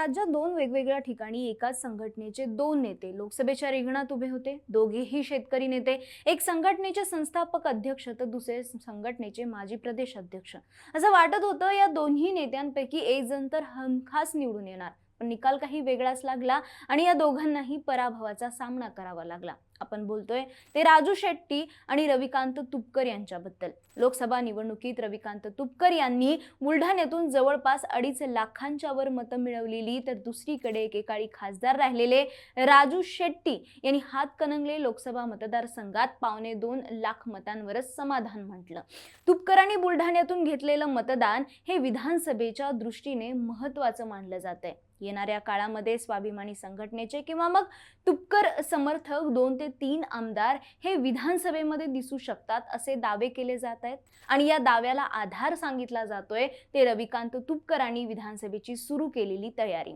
राज्यात दोन वेगवेगळ्या ठिकाणी एकाच संघटनेचे दोन नेते लोकसभेच्या रिंगणात उभे होते. दोघेही शेतकरी नेते. एक संघटनेचे संस्थापक अध्यक्ष तर दुसरे संघटनेचे माजी प्रदेश अध्यक्ष असं वाटत होतं या दोन्ही नेत्यांपैकी एक जण तर हमखास निवडून येणार. पण निकाल काही वेगळाच लागला आणि या दोघांनाही पराभवाचा सामना करावा लागला. आपण बोलतोय ते राजू शेट्टी आणि रविकांत तुपकर यांच्याबद्दल. लोकसभा निवडणुकीत रविकांत तुपकर यांनी बुलढाण्यातून जवळपास अडीच लाखांच्या वर मतं मिळवलेली तर दुसरीकडे एकेकाळी खासदार राहिलेले राजू शेट्टी यांनी हातकणंगले लोकसभा मतदारसंघात पावणे दोन लाख मतांवरच समाधान म्हटलं. तुपकरांनी बुलढाण्यातून घेतलेलं मतदान हे विधानसभेच्या दृष्टीने महत्वाचं मानलं जात आहे येणाऱ्या काळामध्ये स्वाभिमानी संघटनेचे किंवा मग तुपकर समर्थक दोन ते तीन आमदार हे विधानसभेमध्ये दिसू शकतात असे दावे केले जात आहेत. आणि या दाव्याला आधार सांगितला जातोय. ते रविकांत तुपकरांनी विधानसभेची सुरू केलेली तयारी.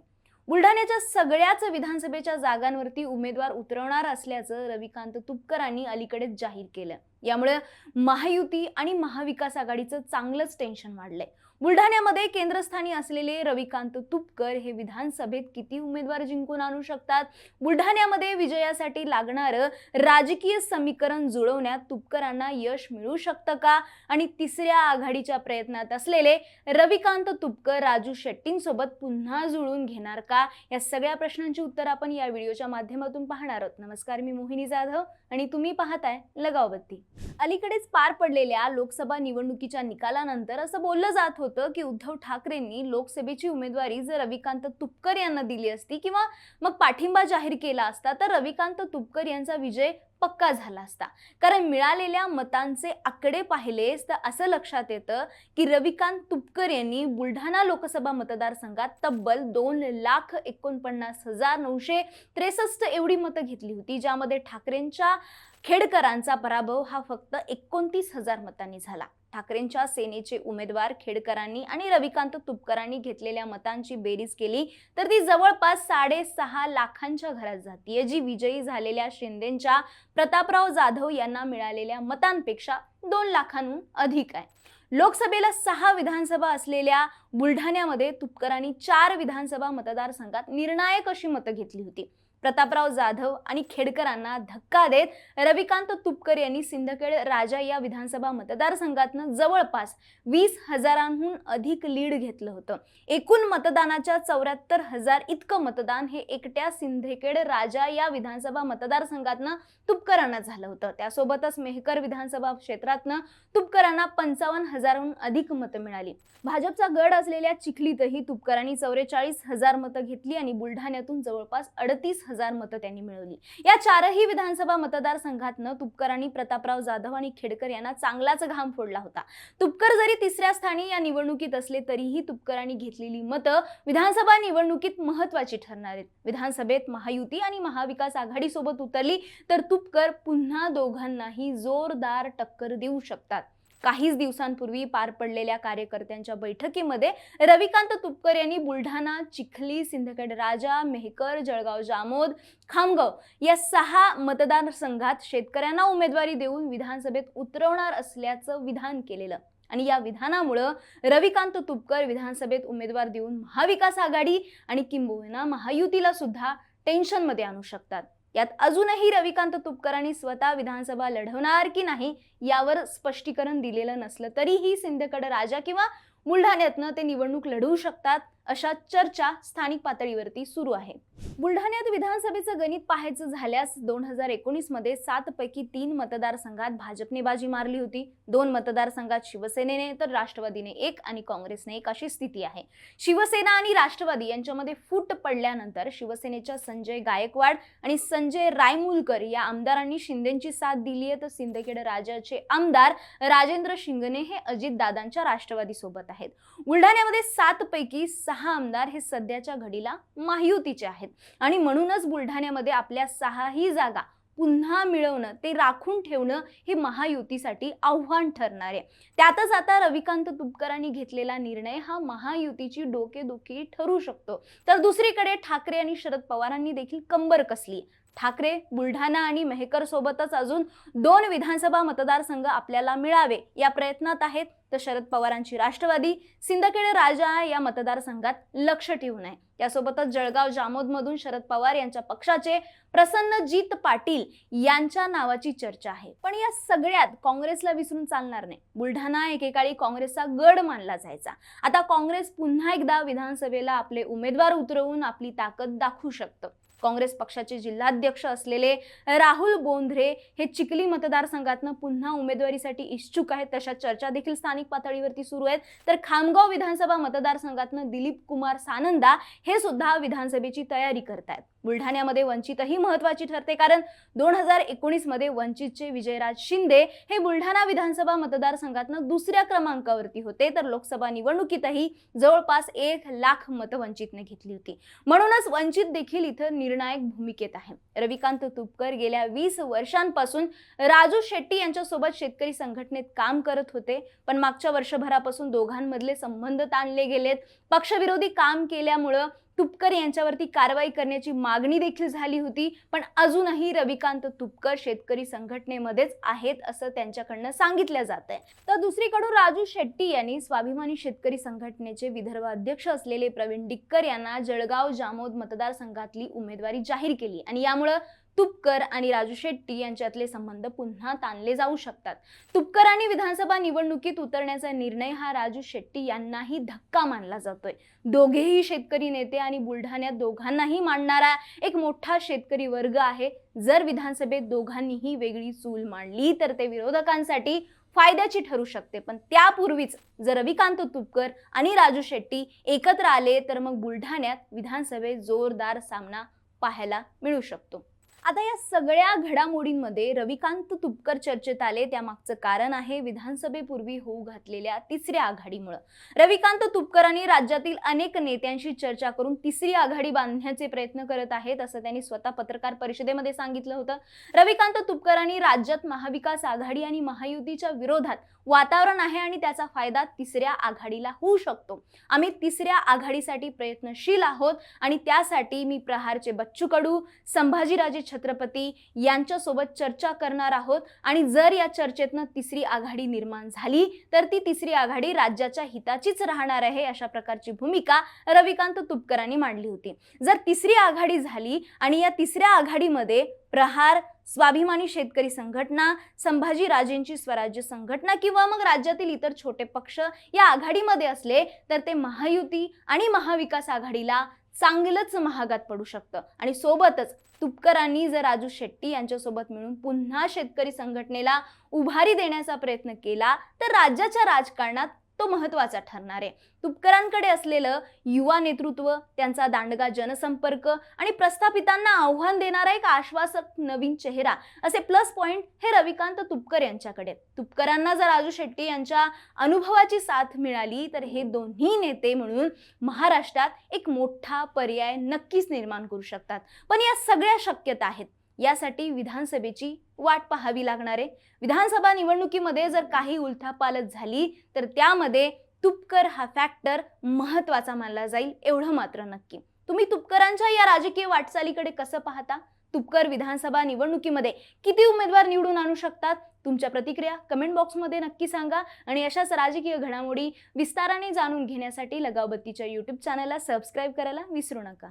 बुलढाण्याच्या सगळ्याच विधानसभेच्या जागांवरती उमेदवार उतरवणार असल्याचं रविकांत तुपकरांनी अलीकडेच जाहीर केलं. यामुळे महायुती आणि महाविकास आघाडीचं चांगलंच टेन्शन वाढलंय. बुलढाण्यामध्ये केंद्रस्थानी असलेले रविकांत तुपकर हे विधानसभेत किती उमेदवार जिंकून आणू शकतात? बुलढाण्यामध्ये विजयासाठी लागणारं राजकीय समीकरण जुळवण्यात तुपकरांना यश मिळू शकतं का? आणि तिसऱ्या आघाडीच्या प्रयत्नात असलेले रविकांत तुपकर राजू शेट्टींसोबत पुन्हा जुळून घेणार का? या सगळ्या प्रश्नांची उत्तर आपण या व्हिडिओच्या माध्यमातून पाहणार आहोत. नमस्कार मी मोहिनी जाधव आणि तुम्ही पाहताय लगावबत्ती. अलीकडेच पार पडलेल्या लोकसभा निवडणुकीच्या निकालानंतर असं बोललं जात होतं की उद्धव ठाकरेंनी लोकसभेची उमेदवारी जर रविकांत तुपकर यांना दिली असती किंवा मग पाठिंबा जाहीर केला असता तर रविकांत तुपकर यांचा विजय पक्का झाला असता. कारण मिळालेल्या मतांचे आकडे पाहिलेस तर असं लक्षात येतं की रविकांत तुपकर यांनी बुलढाणा लोकसभा मतदारसंघात तब्बल दोन लाख एकोणपन्नास हजार नऊशे त्रेसष्ट एवढी मतं घेतली होती ज्यामध्ये ठाकरेंच्या खेडकरांचा पराभव हा फक्त एकोणतीस हजार मतांनी झाला. ठाकरेंच्या सेनेचे उमेदवार खेडकरांनी आणि रविकांत तुपकरांनी घेतलेल्या मतांची बेरीज केली तर ती जवळपास साडेसहा लाखांच्या घरात जाते जी विजयी झालेल्या शिंदेच्या प्रतापराव जाधव यांना मिळालेल्या मतांपेक्षा दोन लाखांहून अधिक आहे. लोकसभेला सहा विधानसभा असलेल्या बुलढाण्यामध्ये तुपकरांनी चार विधानसभा मतदारसंघात निर्णायक अशी मतं घेतली होती. प्रतापराव जाधव आणि खेडकरांना धक्का देत रविकांत तुपकर यांनी सिंदखेड राजा या विधानसभा मतदारसंघातनं जवळपास वीस हजारांहून अधिक लीड घेतलं होतं. एकूण मतदानाच्या चौऱ्याहत्तर हजार इतकं मतदान हे एकट्या सिंदखेड राजा या विधानसभा मतदारसंघातनं तुपकरांना झालं होतं. त्यासोबतच मेहकर विधानसभा क्षेत्रातनं तुपकरांना पंचावन्न हजारहून अधिक मतं मिळाली. भाजपचा गड असलेल्या चिखलीतही तुपकरांनी चौवेचाळीस हजार मतं घेतली आणि बुलढाण्यातून जवळपास अडतीस हजार मतं त्यांनी मिळवली. या चारही विधानसभा मतदारसंघातनं तुपकरांनी प्रतापराव जाधव आणि खेडकर यांना चांगलाच घाम फोडला होता. तुपकर जरी तिसऱ्या स्थानी या निवडणुकीत असले तरीही तुपकरांनी घेतलेली मतं विधानसभा निवडणुकीत महत्वाची ठरणार आहेत. विधानसभेत महायुती आणि महाविकास आघाडी सोबत उतरली तर तुपकर पुन्हा दोघांनाही जोरदार टक्कर देऊ शकतात. काहीच दिवसांपूर्वी पार पडलेल्या कार्यकर्त्यांच्या बैठकीमध्ये रविकांत तुपकर यांनी बुलढाणा चिखली सिंदखेड राजा मेहकर जळगाव जामोद खामगाव या सहा मतदारसंघात शेतकऱ्यांना उमेदवारी देऊन विधानसभेत उतरवणार असल्याचं विधान केलेलं. आणि या विधानामुळं रविकांत तुपकर विधानसभेत उमेदवार देऊन महाविकास आघाडी आणि किंबहुना महायुतीला सुद्धा टेन्शनमध्ये आणू शकतात. यात अजूनही रविकांत तुपकरांनी स्वतः विधानसभा लढवणार की नाही यावर स्पष्टीकरण दिलेलं नसलं तरीही सिंधकड राजा किंवा बुलढाण्यातनं ते निवडणूक लढवू शकतात अशा चर्चा स्थानिक पातळीवरती सुरू आहे. बुलढाण्यात विधानसभेचं गणित पाहायचं झाल्यास दोन हजार एकोणीसमध्ये सात पैकी तीन मतदारसंघात भाजपने बाजी मारली होती. दोन मतदारसंघात शिवसेनेने तर राष्ट्रवादीने एक आणि काँग्रेसने एक अशी स्थिती आहे. शिवसेना आणि राष्ट्रवादी यांच्यामध्ये फूट पडल्यानंतर शिवसेनेच्या संजय गायकवाड आणि संजय रायमुलकर या आमदारांनी शिंदेची साथ दिली आहे तर सिंदखेड राजाचे आमदार राजेंद्र शिंगणे हे अजितदादांच्या राष्ट्रवादी सोबत आहेत. बुलढाण्यामध्ये सात पैकी सहा आमदार हे सध्याच्या घडीला महायुतीचे आहेत. आणि म्हणूनच बुलढाण्यामध्ये आपल्या सहाही जागा पुन्हा मिळवणं ते राखून ठेवणं हे महायुतीसाठी आव्हान ठरणार. आहे त्यातच आता रविकांत तुपकरांनी घेतलेला निर्णय हा महायुतीची डोकेदुखी ठरू शकतो. तर दुसरीकडे ठाकरे आणि शरद पवारांनी देखील कंबर कसली ठाकरे बुलढाणा आणि मेहकर सोबतच अजून दोन विधानसभा मतदारसंघ आपल्याला मिळावे या प्रयत्नात आहेत. तर शरद पवारांची राष्ट्रवादी सिंदखेड राजा या मतदारसंघात लक्ष ठेवून आहे. त्यासोबतच जळगाव जामोदमधून शरद पवार यांच्या पक्षाचे प्रसन्नजीत पाटील यांच्या नावाची चर्चा आहे. पण या सगळ्यात काँग्रेसला विसरून चालणार नाही. बुलढाणा एकेकाळी काँग्रेसचा गड मानला जायचा. आता काँग्रेस पुन्हा एकदा विधानसभेला आपले उमेदवार उतरवून आपली ताकद दाखवू शकतं. काँग्रेस पक्षाचे जिल्हाध्यक्ष असलेले राहुल बोंध्रे हे चिखली मतदारसंघातनं पुन्हा उमेदवारीसाठी इच्छुक आहेत. तशा चर्चा देखील स्थानिक पातळीवरती सुरू आहेत. तर खामगाव विधानसभा मतदारसंघातनं दिलीप कुमार सानंदा हे सुद्धा विधानसभेची तयारी करतायत. बुलढाण्यामध्ये वंचितही महत्वाची ठरते कारण दोन हजार एकोणीसमध्ये वंचितचे विजयराज शिंदे हे बुलढाणा विधानसभा मतदारसंघातनं दुसऱ्या क्रमांकावरती होते. तर लोकसभा निवडणुकीतही जवळपास एक लाख मतं वंचितने घेतली होती. म्हणूनच वंचित देखील इथं निर्णायक भूमिकेत आहे. रविकांत तुपकर गेल्या वीस वर्षांपासून राजू शेट्टी यांच्यासोबत शेतकरी संघटनेत काम करत होते. पण मागच्या वर्षभरापासून दोघांमधले संबंध ताणले गेलेत. पक्षविरोधी काम केल्यामुळं तुपकर यांच्यावरती कारवाई करण्याची मागणी देखील झाली होती. पण अजूनही रविकांत तुपकर शेतकरी संघटनेमध्येच आहेत असं त्यांच्याकडनं सांगितलं जात आहे. तर दुसरीकडून राजू शेट्टी यांनी स्वाभिमानी शेतकरी संघटनेचे विदर्भ अध्यक्ष असलेले प्रवीण डिक्कर यांना जळगाव जामोद मतदारसंघातली उमेदवारी जाहीर केली. आणि यामुळं तुपकर आणि राजू शेट्टी यांच्यातले संबंध पुन्हा ताणले जाऊ शकतात. तुपकर आणि विधानसभा निवडणुकीत उतरण्याचा निर्णय हा राजू शेट्टी यांनाही धक्का मानला जातोय. दोघेही शेतकरी नेते आणि बुलढाण्यात दोघांनाही मांडणारा एक मोठा शेतकरी वर्ग आहे. जर विधानसभेत दोघांनीही वेगळी चूल मांडली तर ते विरोधकांसाठी फायद्याची ठरू शकते. पण त्यापूर्वीच जर रविकांत तुपकर आणि राजू शेट्टी एकत्र आले तर मग बुलढाण्यात विधानसभेत जोरदार सामना पाहायला मिळू शकतो. आता या सगळ्या घडामोडींमध्ये रविकांत तुपकर चर्चेत आले. त्यामागचं कारण आहे विधानसभेपूर्वी होऊ घातलेल्या तिसऱ्या आघाडीमुळं. रविकांत तुपकरांनी राज्यातील अनेक नेत्यांशी चर्चा करून तिसरी आघाडी बांधण्याचे प्रयत्न करत आहेत असं त्यांनी स्वतः पत्रकार परिषदेमध्ये सांगितलं होतं. रविकांत तुपकरांनी राज्यात महाविकास आघाडी आणि महायुतीच्या विरोधात वातावरण आहे आणि त्याचा फायदा तिसऱ्या आघाडीला होऊ शकतो. आम्ही तिसऱ्या आघाडीसाठी प्रयत्नशील आहोत आणि त्यासाठी मी प्रहारचे बच्चू कडू संभाजीराजे छत्रपती यांच्यासोबत चर्चा करणार आहोत. आणि जर या चर्चेतनं तिसरी आघाडी निर्माण झाली तर ती तिसरी आघाडी राज्याच्या हिताचीच राहणार आहे अशा प्रकारची भूमिका रविकांत तुपकरांनी मांडली होती. जर तिसरी आघाडी झाली आणि या तिसऱ्या आघाडीमध्ये प्रहार स्वाभिमानी शेतकरी संघटना संभाजी राजेंची स्वराज्य संघटना किंवा मग राज्यातील इतर छोटे पक्ष या आघाडीमध्ये असले तर ते महायुती आणि महाविकास आघाडीला चांगलंच महागात पडू शकतं. आणि सोबतच तुपकरांनी जर राजू शेट्टी यांच्यासोबत मिळून पुन्हा शेतकरी संघटनेला उभारी देण्याचा प्रयत्न केला तर राज्याच्या राजकारणात तो महत्त्वाचा ठरणार आहे. तुपकरांकडे असलेलं युवा नेतृत्व त्यांचा दांडगा जनसंपर्क आणि प्रस्थापितांना आव्हान देणारा एक आश्वासक नवीन चेहरा असे प्लस पॉइंट हे रविकांत तुपकर यांच्याकडे तुपकरांना जर राजू शेट्टी यांच्या अनुभवाची साथ मिळाली तर हे दोन्ही नेते म्हणून महाराष्ट्रात एक मोठा पर्याय नक्कीच निर्माण करू शकतात. पण या सगळ्या शक्यता आहेत. यासाठी विधानसभेची वाट पाहावी लागणार आहे. विधानसभा निवडणुकीमध्ये जर काही उलथापालट झाली तर त्यामध्ये तुपकर हा फॅक्टर महत्त्वाचा मानला जाईल एवढं मात्र नक्की. तुम्ही तुपकरांच्या या राजकीय वाटचालीकडे कसं पाहता? तुपकर विधानसभा निवडणुकीमध्ये किती उमेदवार निवडून आणू शकतात? तुमच्या प्रतिक्रिया कमेंट बॉक्समध्ये नक्की सांगा आणि अशाच राजकीय घडामोडी विस्ताराने जाणून घेण्यासाठी लगावबत्तीच्या यूट्यूब चॅनलला सबस्क्राईब करायला विसरू नका.